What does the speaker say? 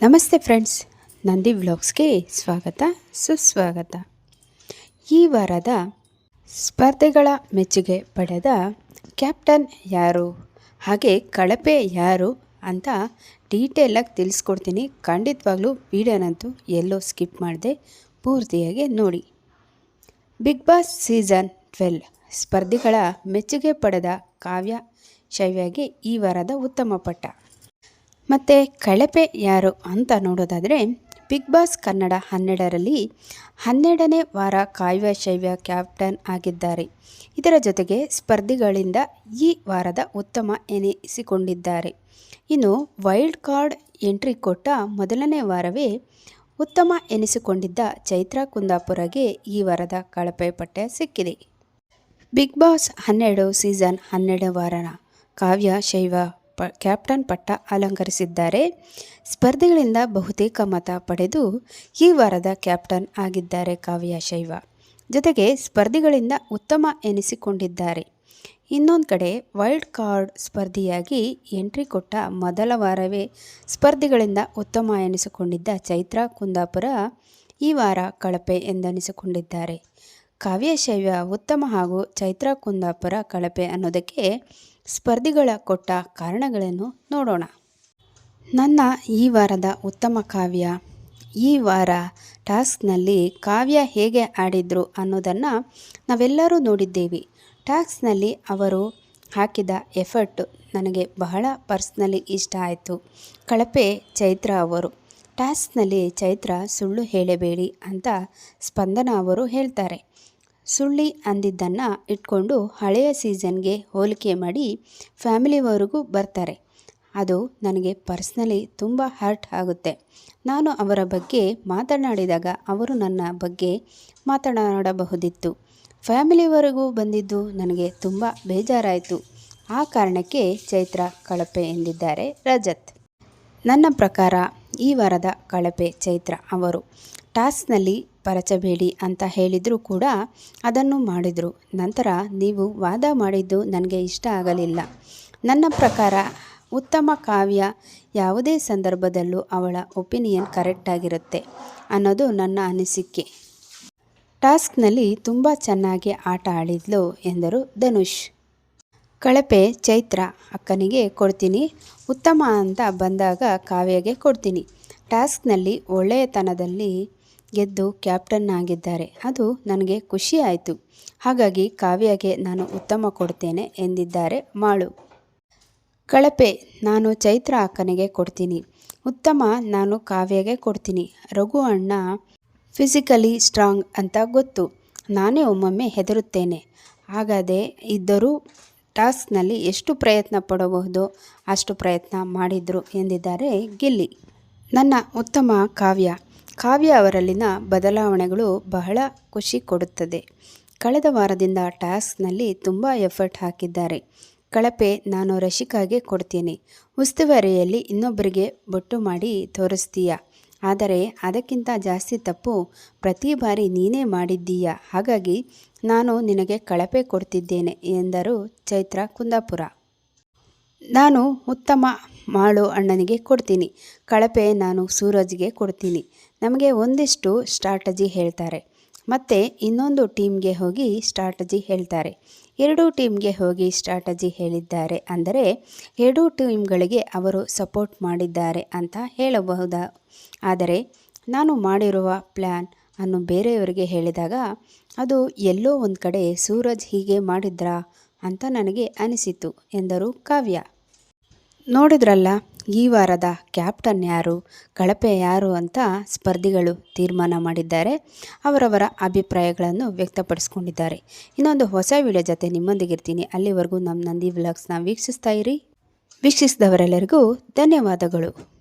ನಮಸ್ತೆ ಫ್ರೆಂಡ್ಸ್, ನಂದಿ ವ್ಲಾಗ್ಸ್ಗೆ ಸ್ವಾಗತ, ಸುಸ್ವಾಗತ. ಈ ವಾರದ ಸ್ಪರ್ಧೆಗಳ ಮೆಚ್ಚುಗೆ ಪಡೆದ ಕ್ಯಾಪ್ಟನ್ ಯಾರು, ಹಾಗೆ ಕಳಪೆ ಯಾರು ಅಂತ ಡೀಟೇಲಾಗಿ ತಿಳಿಸ್ಕೊಡ್ತೀನಿ. ಖಂಡಿತವಾಗ್ಲೂ ವಿಡಿಯೋನಂತೂ ಎಲ್ಲೋ ಸ್ಕಿಪ್ ಮಾಡಿದೆ ಪೂರ್ತಿಯಾಗಿ ನೋಡಿ. ಬಿಗ್ ಬಾಸ್ ಸೀಸನ್ ಟ್ವೆಲ್ ಸ್ಪರ್ಧಿಗಳ ಮೆಚ್ಚುಗೆ ಪಡೆದ ಕಾವ್ಯ ಶೈವ್ಯಾಗಿ ಈ ವಾರದ ಉತ್ತಮ ಪಟ್ಟ. ಮತ್ತು ಕಳಪೆ ಯಾರು ಅಂತ ನೋಡೋದಾದರೆ ಬಿಗ್ ಬಾಸ್ ಕನ್ನಡ ಹನ್ನೆರಡರಲ್ಲಿ ಹನ್ನೆರಡನೇ ವಾರ ಕಾವ್ಯ ಶೈವ್ಯ ಕ್ಯಾಪ್ಟನ್ ಆಗಿದ್ದಾರೆ. ಇದರ ಜೊತೆಗೆ ಸ್ಪರ್ಧಿಗಳಿಂದ ಈ ವಾರದ ಉತ್ತಮ ಎನಿಸಿಕೊಂಡಿದ್ದಾರೆ. ಇನ್ನು ವೈಲ್ಡ್ ಕಾರ್ಡ್ ಎಂಟ್ರಿ ಕೊಟ್ಟ ಮೊದಲನೇ ವಾರವೇ ಉತ್ತಮ ಎನಿಸಿಕೊಂಡಿದ್ದ ಚೈತ್ರಾ ಕುಂದಾಪುರಗೆ ಈ ವಾರದ ಕಳಪೆ ಪಠ್ಯ ಸಿಕ್ಕಿದೆ. ಬಿಗ್ ಬಾಸ್ ಹನ್ನೆರಡು ಸೀಸನ್ ಹನ್ನೆರಡು ವಾರನ ಕಾವ್ಯ ಶೈವ ಪ, ಕ್ಯಾಪ್ಟನ್ ಪಟ್ಟ ಅಲಂಕರಿಸಿದ್ದಾರೆ. ಸ್ಪರ್ಧಿಗಳಿಂದ ಬಹುತೇಕ ಮತ ಪಡೆದು ಈ ವಾರದ ಕ್ಯಾಪ್ಟನ್ ಆಗಿದ್ದಾರೆ ಕಾವ್ಯ ಶೈವ. ಜೊತೆಗೆ ಸ್ಪರ್ಧಿಗಳಿಂದ ಉತ್ತಮ ಎನಿಸಿಕೊಂಡಿದ್ದಾರೆ. ಇನ್ನೊಂದು ಕಡೆ ವೈಲ್ಡ್ ಕಾರ್ಡ್ ಸ್ಪರ್ಧಿಯಾಗಿ ಎಂಟ್ರಿ ಕೊಟ್ಟ ಮೊದಲ ವಾರವೇ ಸ್ಪರ್ಧಿಗಳಿಂದ ಉತ್ತಮ ಎನಿಸಿಕೊಂಡಿದ್ದ ಚೈತ್ರಾ ಕುಂದಾಪುರ ಈ ವಾರ ಕಳಪೆ ಎಂದೆನಿಸಿಕೊಂಡಿದ್ದಾರೆ. ಕಾವ್ಯ ಶೈವ್ಯ ಉತ್ತಮ ಹಾಗೂ ಚೈತ್ರ ಕುಂದಾಪುರ ಕಳಪೆ ಅನ್ನೋದಕ್ಕೆ ಸ್ಪರ್ಧಿಗಳ ಕೊಟ್ಟ ಕಾರಣಗಳನ್ನು ನೋಡೋಣ. ನನ್ನ ಈ ವಾರದ ಉತ್ತಮ ಕಾವ್ಯ, ಈ ವಾರ ಟಾಸ್ಕ್ನಲ್ಲಿ ಕಾವ್ಯ ಹೇಗೆ ಆಡಿದ್ರು ಅನ್ನೋದನ್ನು ನಾವೆಲ್ಲರೂ ನೋಡಿದ್ದೇವೆ. ಟಾಸ್ಕ್ನಲ್ಲಿ ಅವರು ಹಾಕಿದ ಎಫರ್ಟ್ ನನಗೆ ಬಹಳ ಪರ್ಸ್ನಲಿ ಇಷ್ಟ ಆಯಿತು. ಕಳಪೆ ಚೈತ್ರ ಅವರು. ಟಾಸ್ಕ್ನಲ್ಲಿ ಚೈತ್ರ, ಸುಳ್ಳು ಹೇಳಬೇಡಿ ಅಂತ ಸ್ಪಂದನ ಅವರು ಹೇಳ್ತಾರೆ. ಸುಳ್ಳಿ ಅಂದಿದ್ದನ್ನು ಇಟ್ಕೊಂಡು ಹಳೆಯ ಸೀಸನ್ಗೆ ಹೋಲಿಕೆ ಮಾಡಿ ಫ್ಯಾಮಿಲಿವರೆಗೂ ಬರ್ತಾರೆ. ಅದು ನನಗೆ ಪರ್ಸ್ನಲಿ ತುಂಬ ಹರ್ಟ್ ಆಗುತ್ತೆ. ನಾನು ಅವರ ಬಗ್ಗೆ ಮಾತನಾಡಿದಾಗ ಅವರು ನನ್ನ ಬಗ್ಗೆ ಮಾತನಾಡಬಹುದಿತ್ತು. ಫ್ಯಾಮಿಲಿವರೆಗೂ ಬಂದಿದ್ದು ನನಗೆ ತುಂಬ ಬೇಜಾರಾಯಿತು. ಆ ಕಾರಣಕ್ಕೆ ಚೈತ್ರ, ಕಳಪೆ ಎಂದಿದ್ದಾರೆ ರಜತ್. ನನ್ನ ಪ್ರಕಾರ ಈ ವಾರದ ಕಳಪೆ ಚೈತ್ರ ಅವರು. ಟಾಸ್ಕ್ನಲ್ಲಿ ಪರಚಬೇಡಿ ಅಂತ ಹೇಳಿದರೂ ಕೂಡ ಅದನ್ನು ಮಾಡಿದರು. ನಂತರ ನೀವು ವಾದ ಮಾಡಿದ್ದು ನನಗೆ ಇಷ್ಟ ಆಗಲಿಲ್ಲ. ನನ್ನ ಪ್ರಕಾರ ಉತ್ತಮ ಕಾವ್ಯ ಯಾವುದೇ ಸಂದರ್ಭದಲ್ಲೂ ಅವಳ ಒಪಿನಿಯನ್ ಕರೆಕ್ಟಾಗಿರುತ್ತೆ ಅನ್ನೋದು ನನ್ನ ಅನಿಸಿಕೆ. ಟಾಸ್ಕ್ನಲ್ಲಿ ತುಂಬ ಚೆನ್ನಾಗಿ ಆಟ ಆಡಿದ್ಲು ಎಂದರು ಧನುಷ್. ಕಳಪೆ ಚೈತ್ರ ಅಕ್ಕನಿಗೆ ಕೊಡ್ತೀನಿ. ಉತ್ತಮ ಅಂತ ಬಂದಾಗ ಕಾವ್ಯಗೆ ಕೊಡ್ತೀನಿ. ಟಾಸ್ಕ್ನಲ್ಲಿ ಒಳ್ಳೆಯತನದಲ್ಲಿ ಗೆದ್ದು ಕ್ಯಾಪ್ಟನ್ ಆಗಿದ್ದಾರೆ. ಅದು ನನಗೆ ಖುಷಿ ಆಯಿತು. ಹಾಗಾಗಿ ಕಾವ್ಯಗೆ ನಾನು ಉತ್ತಮ ಕೊಡ್ತೇನೆ ಎಂದಿದ್ದಾರೆ ಮಾಳು. ಕಳಪೆ ನಾನು ಚೈತ್ರ ಅಕ್ಕನಿಗೆ ಕೊಡ್ತೀನಿ. ಉತ್ತಮ ನಾನು ಕಾವ್ಯಗೆ ಕೊಡ್ತೀನಿ. ರಘು ಅಣ್ಣ ಫಿಸಿಕಲಿ ಸ್ಟ್ರಾಂಗ್ ಅಂತ ಗೊತ್ತು. ನಾನೇ ಒಮ್ಮೊಮ್ಮೆ ಹೆದರುತ್ತೇನೆ. ಹಾಗಾದೆ ಇದ್ದರೂ ಟಾಸ್ಕ್ನಲ್ಲಿ ಎಷ್ಟು ಪ್ರಯತ್ನ ಪಡಬಹುದು, ಅಷ್ಟು ಪ್ರಯತ್ನ ಮಾಡಿದರು ಎಂದಿದ್ದಾರೆ ಗಿಲ್ಲಿ. ನನ್ನ ಉತ್ತಮ ಕಾವ್ಯ. ಕಾವ್ಯ ಅವರಲ್ಲಿನ ಬದಲಾವಣೆಗಳು ಬಹಳ ಖುಷಿ ಕೊಡುತ್ತದೆ. ಕಳೆದ ವಾರದಿಂದ ಟಾಸ್ಕ್ನಲ್ಲಿ ತುಂಬ ಎಫರ್ಟ್ ಹಾಕಿದ್ದಾರೆ. ಕಳಪೆ ನಾನು ರಶಿಕಾಗೆ ಕೊಡ್ತೀನಿ. ಉಸ್ತುವಾರಿಯಲ್ಲಿ ಇನ್ನೊಬ್ಬರಿಗೆ ಬೊಟ್ಟು ಮಾಡಿ ತೋರಿಸ್ತೀಯ? ಆದರೆ ಅದಕ್ಕಿಂತ ಜಾಸ್ತಿ ತಪ್ಪು ಪ್ರತಿ ಬಾರಿ ನೀನೇ ಮಾಡಿದ್ದೀಯ? ಹಾಗಾಗಿ ನಾನು ನಿನಗೆ ಕಳಪೆ ಕೊಡ್ತಿದ್ದೇನೆ ಎಂದರು ಚೈತ್ರ ಕುಂದಾಪುರ. ನಾನು ಉತ್ತಮ ಮಾಳು ಅಣ್ಣನಿಗೆ ಕೊಡ್ತೀನಿ. ಕಳಪೆ ನಾನು ಸೂರಜ್ಗೆ ಕೊಡ್ತೀನಿ. ನಮಗೆ ಒಂದಿಷ್ಟು ಸ್ಟ್ರಾಟಜಿ ಹೇಳ್ತಾರೆ. ಮತ್ತು ಇನ್ನೊಂದು ಟೀಮ್ಗೆ ಹೋಗಿ ಸ್ಟ್ರಾಟಜಿ ಹೇಳ್ತಾರೆ. ಎರಡೂ ಟೀಮ್ಗೆ ಹೋಗಿ ಸ್ಟ್ರಾಟಜಿ ಹೇಳಿದ್ದಾರೆ ಅಂದರೆ ಎರಡೂ ಟೀಮ್ಗಳಿಗೆ ಅವರು ಸಪೋರ್ಟ್ ಮಾಡಿದ್ದಾರೆ ಅಂತ ಹೇಳಬಹುದಾ? ಆದರೆ ನಾನು ಮಾಡಿರುವ ಪ್ಲ್ಯಾನ್ ಅನ್ನು ಬೇರೆಯವರಿಗೆ ಹೇಳಿದಾಗ ಅದು ಎಲ್ಲೋ ಒಂದು ಕಡೆ ಸೂರಜ್ ಹೀಗೆ ಮಾಡಿದ್ರಾ ಅಂತ ನನಗೆ ಅನಿಸಿತು ಎಂದರು ಕಾವ್ಯ. ನೋಡಿದ್ರಲ್ಲ ಈ ವಾರದ ಕ್ಯಾಪ್ಟನ್ ಯಾರು, ಕಳಪೆ ಯಾರು ಅಂತ ಸ್ಪರ್ಧಿಗಳು ತೀರ್ಮಾನ ಮಾಡಿದ್ದಾರೆ. ಅವರವರ ಅಭಿಪ್ರಾಯಗಳನ್ನು ವ್ಯಕ್ತಪಡಿಸ್ಕೊಂಡಿದ್ದಾರೆ. ಇನ್ನೊಂದು ಹೊಸ ವಿಡಿಯೋ ಜೊತೆ ನಿಮ್ಮೊಂದಿಗಿರ್ತೀನಿ ಅಲ್ಲಿವರೆಗೂ ನಮ್ಮ ನಂದಿ ವ್ಲಾಗ್ಸ್ನ ವೀಕ್ಷಿಸ್ತಾ ಇರಿ. ವೀಕ್ಷಿಸಿದವರೆಲ್ಲರಿಗೂ ಧನ್ಯವಾದಗಳು.